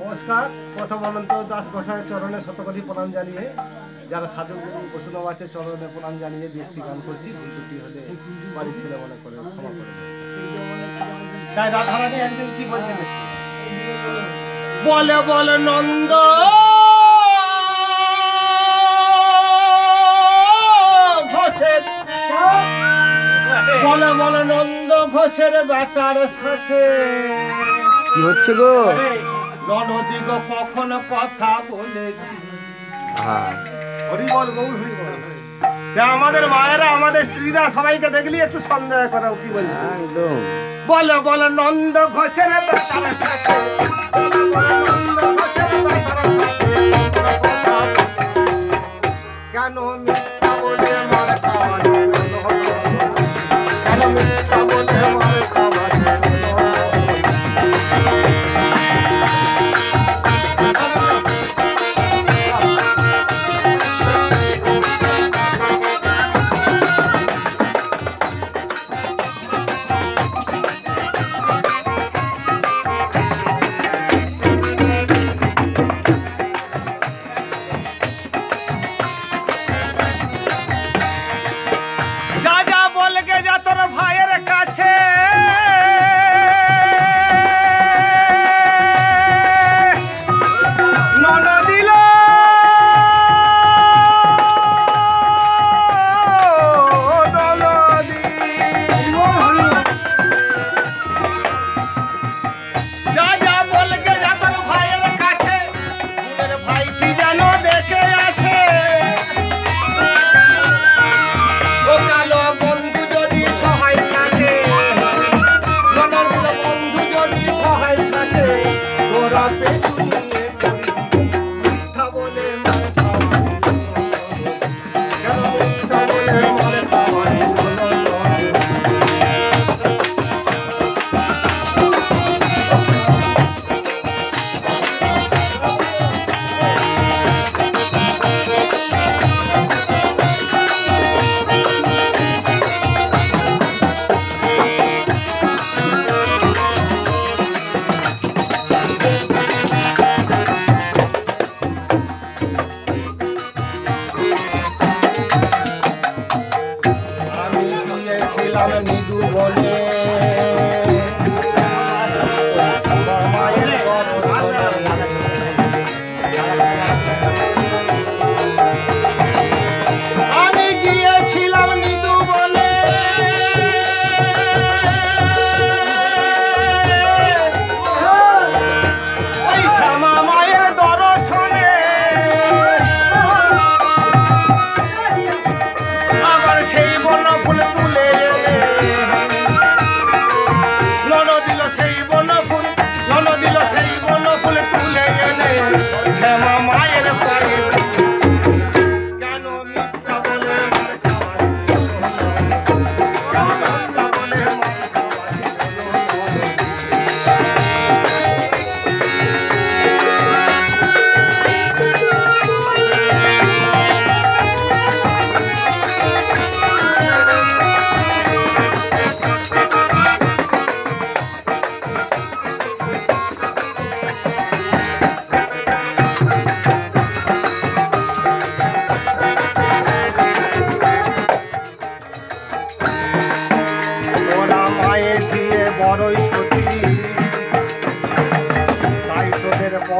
নমস্কার, প্রথম অনন্ত দাস গোসাইয়ের চরণে শতকোটি প্রণাম জানিয়ে, যারা সাধুগুরু বৈষ্ণব আছে চরণে প্রণাম জানিয়ে একটি গান করছি ত্রুটি হলে বাড়ির ছেলে মনে করে, ক্ষমা করে তাই রাধারানী একদিন কি বলছেন? বলে বলে নন্দ। ঘোষের বলে নন্দ ঘোষের বেটার সাথে। কি হচ্ছে গো? কখন কথা বলেছি? হ্যাঁ। হরিবল গৌর হরিবল আমাদের মায়েরা আমাদের স্ত্রীরা সবাইকে দেখলি একটু সন্দেহ করে কি বলছে? বলে বলে নন্দ ঘোষের কেন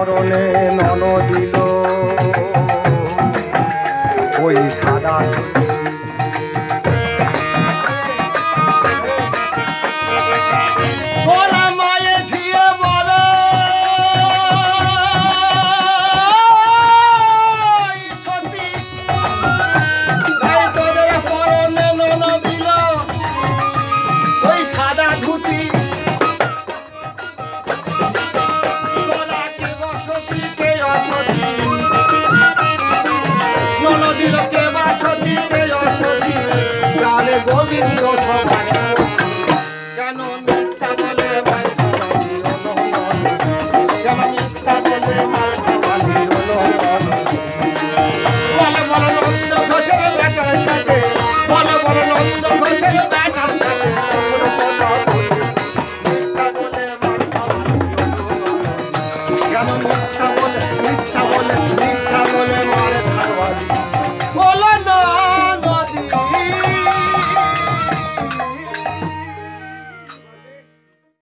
পরনে নন দিল ওই সাদা গোবিন্দ সবাই কেন মিথ্যা বলে কেন মিথ্যা বলে বলে বলে নন্দ ঘোষের বেটার সাথে বলে বলে নন্দ ঘোষের বেটার সাথে কোনো মিথ্যা বলে মিথ্যা বলে মিথ্যা বলে মারে খাওয়ালি